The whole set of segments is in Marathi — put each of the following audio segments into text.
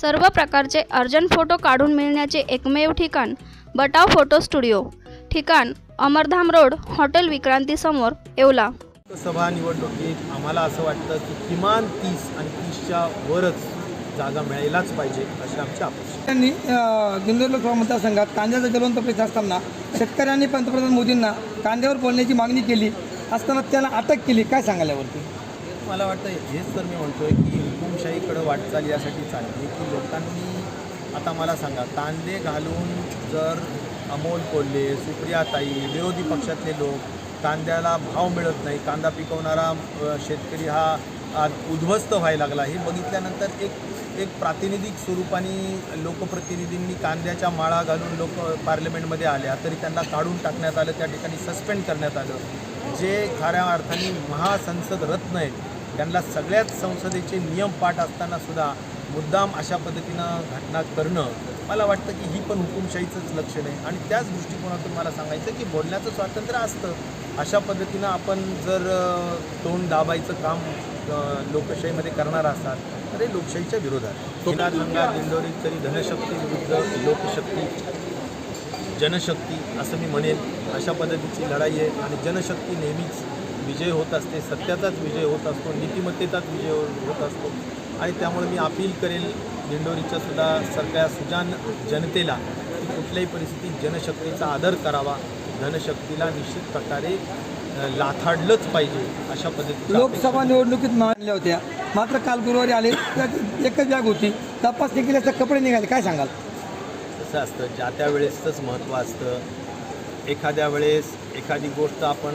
सर्व प्रकारचे अर्जंट फोटो काढून मिळण्याचे एकमेव ठिकाण बटाव फोटो स्टुडिओ. ठिकाण अमरधाम रोड हॉटेल विक्रांती समोर येवला. लोकसभा निवडणुकीत आम्हाला असं वाटतं की किमान तीस आणि तीसच्या वरच जागा मिळायलाच पाहिजे अशी आमची अपेक्षा. त्यांनी अ, दिंडोरी लोकसभा मतदारसंघात कांद्याचा जलवंत प्रश्न असताना शेतकऱ्यांनी पंतप्रधान मोदींना कांद्यावर बोलण्याची मागणी केली असताना त्याला अटक केली. काय सांगाल यावरती? मला वाटतं हेच तर मी म्हणतोय की हुकुमशाहीकडं वाटचाल यासाठी चालली की लोकांनी आता मला सांगा कांदे घालून जर अमोल कोल्हे सुप्रियाताई विरोधी पक्षातले लोक कांद्याला भाव मिळत नाही कांदा पिकवणारा शेतकरी हा आज उद्ध्वस्त व्हायला लागला हे बघितल्यानंतर एक एक प्रातिनिधिक स्वरूपाने लोकप्रतिनिधींनी कांद्याच्या माळा घालून लोक पार्लमेंटमध्ये आल्या तरी त्यांना काढून टाकण्यात आलं त्या ठिकाणी सस्पेंड करण्यात आलं. जे खऱ्या अर्थाने महासंसद रत्न आहेत त्यांना सगळ्याच संसदेचे नियम पाठ असताना सुद्धा मुद्दाम अशा पद्धतीनं घटना करणं मला वाटतं की ही पण हुकुमशाहीचंच लक्षण आहे. आणि त्याच दृष्टिकोनातून मला सांगायचं की बोलण्याचं स्वातंत्र्य असतं. अशा पद्धतीनं आपण जर तोंड दाबायचं काम लोकशाहीमध्ये करणार असाल तर हे लोकशाहीच्या विरोधात. हिला सांगा दिंडोरी तरी धनशक्ती विरुद्ध लोकशक्ती जनशक्ती असं मी म्हणेन. अशा पद्धतीची लढाई आहे आणि जनशक्ती नेहमीच विजय होत असते सत्याचाच विजय होत असतो नीतिमत्तेचाच विजय होत असतो. आणि त्यामुळे मी अपील करेल दिंडोरीच्या सुद्धा सगळ्या सुजान जनतेला की कुठल्याही परिस्थितीत जनशक्तीचा आदर करावा. धनशक्तीला निश्चित प्रकारे लाथाडलंच पाहिजे अशा पद्धतीची लोकसभा निवडणुकीत मानल्या होत्या. मात्र काल गुरुवारी आले एकच बॅग होती तपासणी केल्याचं कपडे निघाले. काय सांगाल? कसं असतं ज्या त्या वेळेसच महत्त्व असतं एखाद्या वेळेस एखादी गोष्ट आपण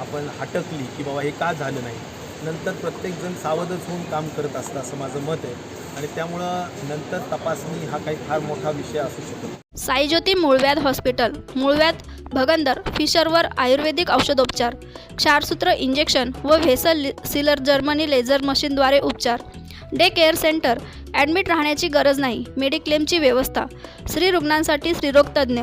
आपण हटकली की बाबा हे का झालं नाही? नंतर प्रत्येकजण सावधच होऊन काम करत असतं असं माझं मत आहे. आणि त्यामुळं नंतर तपासणी हा काही फार मोठा विषय असू शकतो साईज्योती मूळव्याध हॉस्पिटल मूळव्याध भगंदर फिशरवर आयुर्वेदिक औषधोपचार क्षारसूत्र इंजेक्शन व व्हेसल सिलर जर्मनी लेझर मशीनद्वारे उपचार. डे केअर सेंटर ॲडमिट राहण्याची गरज नाही मेडिक्लेमची व्यवस्था स्त्री रुग्णांसाठी स्त्रीरोगतज्ञ